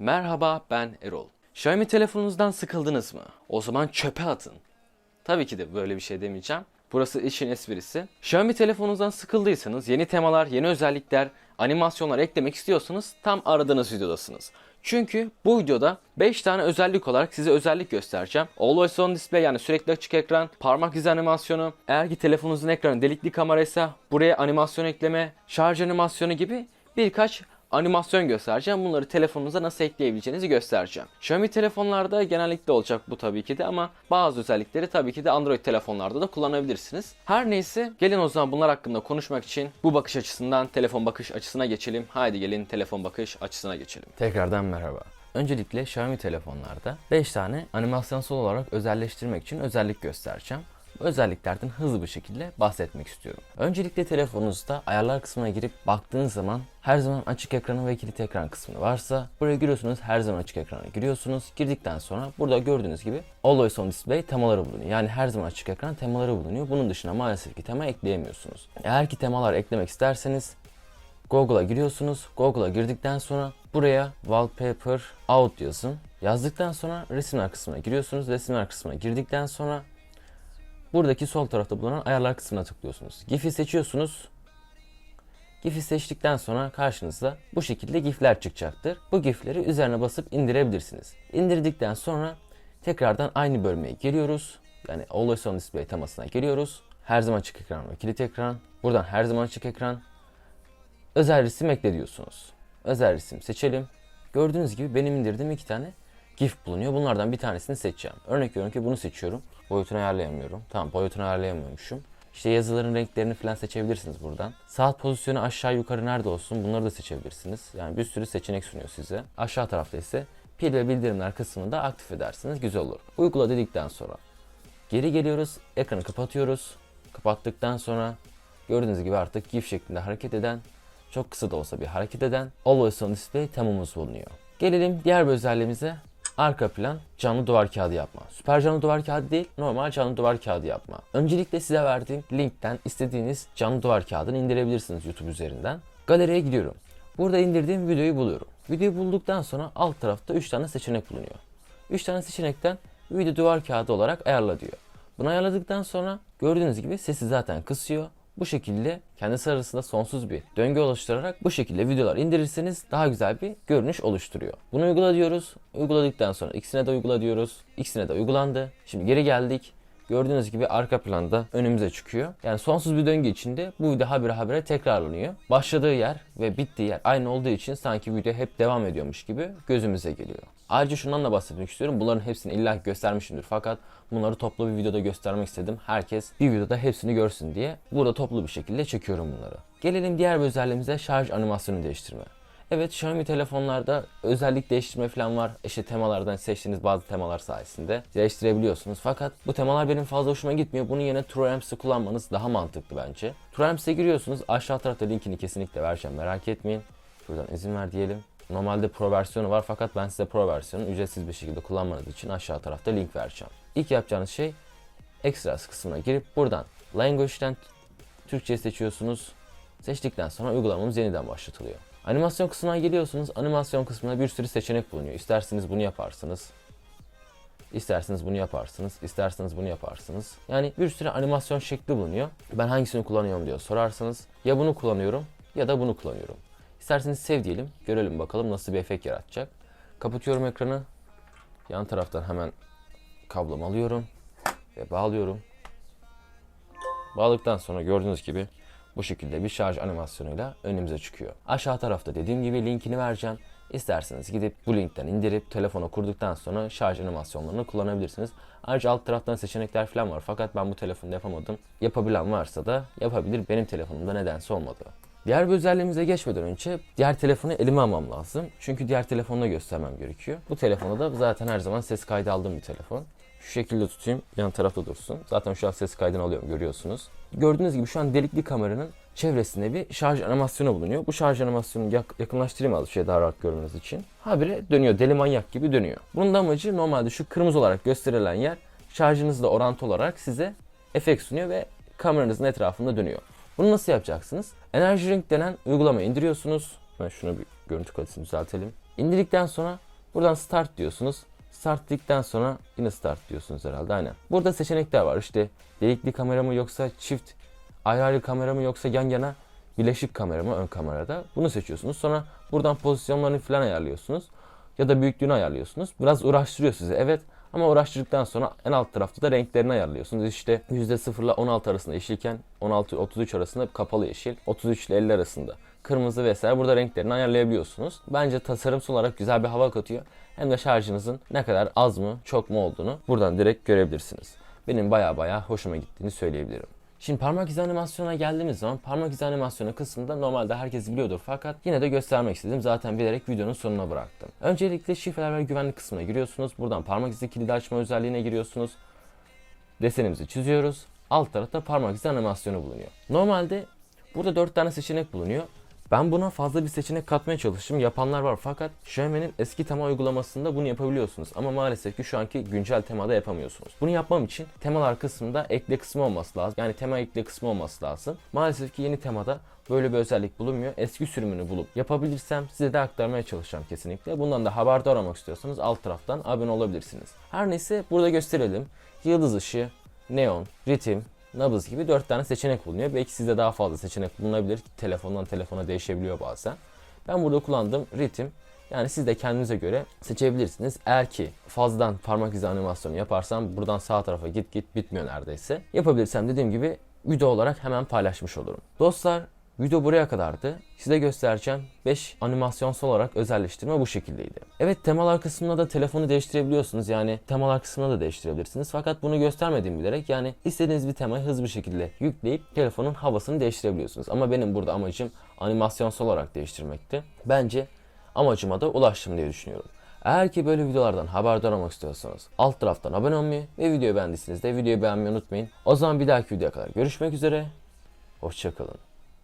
Merhaba ben Erol. Xiaomi telefonunuzdan sıkıldınız mı? O zaman çöpe atın. Tabii ki de böyle bir şey demeyeceğim. Burası işin esprisi. Xiaomi telefonunuzdan sıkıldıysanız yeni temalar, yeni özellikler, animasyonlar eklemek istiyorsanız tam aradığınız videodasınız. Çünkü bu videoda 5 tane özellik olarak size özellik göstereceğim. Always on display yani sürekli açık ekran, parmak izi animasyonu, eğer ki telefonunuzun ekranı delikli kameraysa buraya animasyon ekleme, şarj animasyonu gibi birkaç animasyon göstereceğim. Bunları telefonunuza nasıl ekleyebileceğinizi göstereceğim. Xiaomi telefonlarda genellikle olacak bu tabii ki de ama bazı özellikleri tabii ki de Android telefonlarda da kullanabilirsiniz. Her neyse gelin o zaman bunlar hakkında konuşmak için bu bakış açısından telefon bakış açısına geçelim. Haydi gelin telefon bakış açısına geçelim. Tekrardan merhaba. Öncelikle Xiaomi telefonlarda 5 tane animasyonsal olarak özelleştirmek için özellik göstereceğim. Özelliklerden hızlı bir şekilde bahsetmek istiyorum. Öncelikle telefonunuzda ayarlar kısmına girip baktığınız zaman her zaman açık ekranı ve kilit ekran kısmı varsa buraya giriyorsunuz her zaman açık ekrana giriyorsunuz. Girdikten sonra burada gördüğünüz gibi Always on Display temaları bulunuyor. Yani her zaman açık ekran temaları bulunuyor. Bunun dışında maalesef ki tema ekleyemiyorsunuz. Eğer ki temalar eklemek isterseniz Google'a giriyorsunuz. Google'a girdikten sonra buraya wallpaper out yazın. Yazdıktan sonra resimler kısmına giriyorsunuz. Resimler kısmına girdikten sonra buradaki sol tarafta bulunan ayarlar kısmına tıklıyorsunuz. GIF'i seçiyorsunuz. GIF'i seçtikten sonra karşınızda bu şekilde GIF'ler çıkacaktır. Bu GIF'leri üzerine basıp indirebilirsiniz. İndirdikten sonra tekrardan aynı bölmeye geliyoruz. Yani Always on Display temasına geliyoruz. Her zaman açık ekran ve kilit ekran. Buradan her zaman açık ekran. Özel resim ekle diyorsunuz. Özel resim seçelim. Gördüğünüz gibi benim indirdiğim iki tane GIF bulunuyor. Bunlardan bir tanesini seçeceğim. Örnek veriyorum ki bunu seçiyorum. Boyutunu ayarlayamıyorum. Tamam boyutunu ayarlayamıyormuşum. İşte yazıların renklerini falan seçebilirsiniz buradan. Saat pozisyonu aşağı yukarı nerede olsun bunları da seçebilirsiniz. Yani bir sürü seçenek sunuyor size. Aşağı tarafta ise pil ve bildirimler kısmını da aktif ederseniz güzel olur. Uygula dedikten sonra geri geliyoruz. Ekranı kapatıyoruz. Kapattıktan sonra gördüğünüz gibi artık GIF şeklinde hareket eden çok kısa da olsa bir hareket eden Always on Display temamız bulunuyor. Gelelim diğer bir özelliğimize. Arka plan canlı duvar kağıdı yapma. Süper canlı duvar kağıdı değil, normal canlı duvar kağıdı yapma. Öncelikle size verdiğim linkten istediğiniz canlı duvar kağıdını indirebilirsiniz YouTube üzerinden. Galeriye gidiyorum. Burada indirdiğim videoyu buluyorum. Videoyu bulduktan sonra alt tarafta 3 tane seçenek bulunuyor. 3 tane seçenekten video duvar kağıdı olarak ayarla diyor. Bunu ayarladıktan sonra gördüğünüz gibi sesi zaten kısıyor. Bu şekilde kendisi arasında sonsuz bir döngü oluşturarak bu şekilde videolar indirirseniz daha güzel bir görünüş oluşturuyor. Bunu uygula diyoruz. Uyguladıktan sonra ikisine de uygula diyoruz. İkisine de uygulandı. Şimdi geri geldik. Gördüğünüz gibi arka planda önümüze çıkıyor. Yani sonsuz bir döngü içinde bu video habire habire tekrarlanıyor. Başladığı yer ve bittiği yer aynı olduğu için sanki video hep devam ediyormuş gibi gözümüze geliyor. Ayrıca şundan da bahsetmek istiyorum. Bunların hepsini illa göstermişimdir. Fakat bunları toplu bir videoda göstermek istedim. Herkes bir videoda hepsini görsün diye. Burada toplu bir şekilde çekiyorum bunları. Gelelim diğer bir özelliğimize şarj animasyonu değiştirme. Evet Xiaomi telefonlarda özellik değiştirme falan var. İşte temalardan seçtiğiniz bazı temalar sayesinde değiştirebiliyorsunuz. Fakat bu temalar benim fazla hoşuma gitmiyor. Bunun yerine TrueAmps'ı kullanmanız daha mantıklı bence. TrueAmps'e giriyorsunuz. Aşağı tarafta linkini kesinlikle vereceğim. Merak etmeyin. Şuradan izin ver diyelim. Normalde Pro versiyonu var fakat ben size Pro versiyonu ücretsiz bir şekilde kullanmanız için aşağı tarafta link vereceğim. İlk yapacağınız şey Extras kısmına girip buradan Language'den Türkçe seçiyorsunuz. Seçtikten sonra uygulamamız yeniden başlatılıyor. Animasyon kısmına geliyorsunuz. Animasyon kısmına bir sürü seçenek bulunuyor. İsterseniz bunu yaparsınız. İsterseniz bunu yaparsınız. isterseniz bunu yaparsınız. Yani bir sürü animasyon şekli bulunuyor. Ben hangisini kullanıyorum diyor sorarsanız ya bunu kullanıyorum ya da bunu kullanıyorum. İsterseniz sev diyelim. Görelim bakalım nasıl bir efekt yaratacak. Kapatıyorum ekranı. Yan taraftan hemen kablomu alıyorum ve bağlıyorum. Bağladıktan sonra gördüğünüz gibi bu şekilde bir şarj animasyonuyla önümüze çıkıyor. Aşağı tarafta dediğim gibi linkini vereceğim. İsterseniz gidip bu linkten indirip telefona kurduktan sonra şarj animasyonlarını kullanabilirsiniz. Ayrıca alt taraftan seçenekler falan var fakat ben bu telefonda yapamadım. Yapabilen varsa da yapabilir. Benim telefonumda nedense olmadı. Diğer bir özelliğimize geçmeden önce diğer telefonu elime almam lazım. Çünkü diğer telefonla göstermem gerekiyor. Bu telefonda da zaten her zaman ses kaydı aldığım bir telefon. Şu şekilde tutayım yan tarafta dursun. Zaten şu an ses kaydını alıyorum görüyorsunuz. Gördüğünüz gibi şu an delikli kameranın çevresinde bir şarj animasyonu bulunuyor. Bu şarj animasyonunu yak- yakınlaştırayım az bir şey daha rahat görmeniz için. Habire dönüyor deli manyak gibi dönüyor. Bunun da amacı normalde şu kırmızı olarak gösterilen yer şarjınızla orantı olarak size efekt sunuyor ve kameranızın etrafında dönüyor. Bunu nasıl yapacaksınız? Energy Drink denen uygulamayı indiriyorsunuz. Ben şunu bir görüntü kalitesini düzeltelim. İndirdikten sonra Buradan start diyorsunuz. Start sonra yine start diyorsunuz herhalde aynen. Burada seçenekler var işte delikli kamera mı yoksa çift ayrı ayrı kamera mı yoksa yan yana birleşik kamera mı ön kamerada bunu seçiyorsunuz. Sonra buradan pozisyonlarını falan ayarlıyorsunuz ya da büyüklüğünü ayarlıyorsunuz. Biraz uğraştırıyor sizi evet ama uğraştırdıktan sonra en alt tarafta da renklerini ayarlıyorsunuz. İşte %0 ile 16 arasında yeşilken 16-33 arasında kapalı yeşil, 33 ile 50 arasında kırmızı vesaire burada renklerini ayarlayabiliyorsunuz. Bence tasarımsal olarak güzel bir hava katıyor. Hem de şarjınızın ne kadar az mı çok mu olduğunu buradan direkt görebilirsiniz. Benim baya baya hoşuma gittiğini söyleyebilirim. Şimdi parmak izi animasyona geldiğimiz zaman parmak izi animasyonu kısmında normalde herkes biliyordur fakat yine de göstermek istedim. Zaten bilerek videonun sonuna bıraktım. Öncelikle şifreler ve güvenlik kısmına giriyorsunuz. Buradan parmak izi kilidi açma özelliğine giriyorsunuz. Desenimizi çiziyoruz. Alt tarafta parmak izi animasyonu bulunuyor. Normalde burada 4 tane seçenek bulunuyor. Ben buna fazla bir seçenek katmaya çalıştım. Yapanlar var fakat Xiaomi'nin eski tema uygulamasında bunu yapabiliyorsunuz. Ama maalesef ki şu anki güncel temada yapamıyorsunuz. Bunu yapmam için temalar kısmında ekle kısmı olması lazım. Yani tema ekle kısmı olması lazım. Maalesef ki yeni temada böyle bir özellik bulunmuyor. Eski sürümünü bulup yapabilirsem size de aktarmaya çalışacağım kesinlikle. Bundan da haberdar olmak istiyorsanız alt taraftan abone olabilirsiniz. Her neyse burada gösterelim. Yıldız ışığı, neon, ritim, nabız gibi 4 tane seçenek bulunuyor. Belki sizde daha fazla seçenek bulunabilir. Telefondan telefona değişebiliyor bazen. Ben burada kullandığım ritim. Yani siz de kendinize göre seçebilirsiniz. Eğer ki fazladan parmak izi animasyonu yaparsam buradan sağ tarafa git git bitmiyor neredeyse. Yapabilirsem dediğim gibi video olarak hemen paylaşmış olurum. Dostlar Video buraya kadardı. Size göstereceğim 5 animasyonsal olarak özelleştirme bu şekildeydi. Evet temalar kısmında da telefonu değiştirebiliyorsunuz. Yani temalar kısmında da değiştirebilirsiniz. Fakat bunu göstermediğim bilerek yani istediğiniz bir temayı hızlı bir şekilde yükleyip telefonun havasını değiştirebiliyorsunuz. Ama benim burada amacım animasyonsal olarak değiştirmekti. Bence amacıma da ulaştım diye düşünüyorum. Eğer ki böyle videolardan haberdar olmak istiyorsanız alt taraftan abone olmayı ve videoyu beğendiyseniz de videoyu beğenmeyi unutmayın. O zaman bir dahaki videoya kadar görüşmek üzere. Hoşçakalın.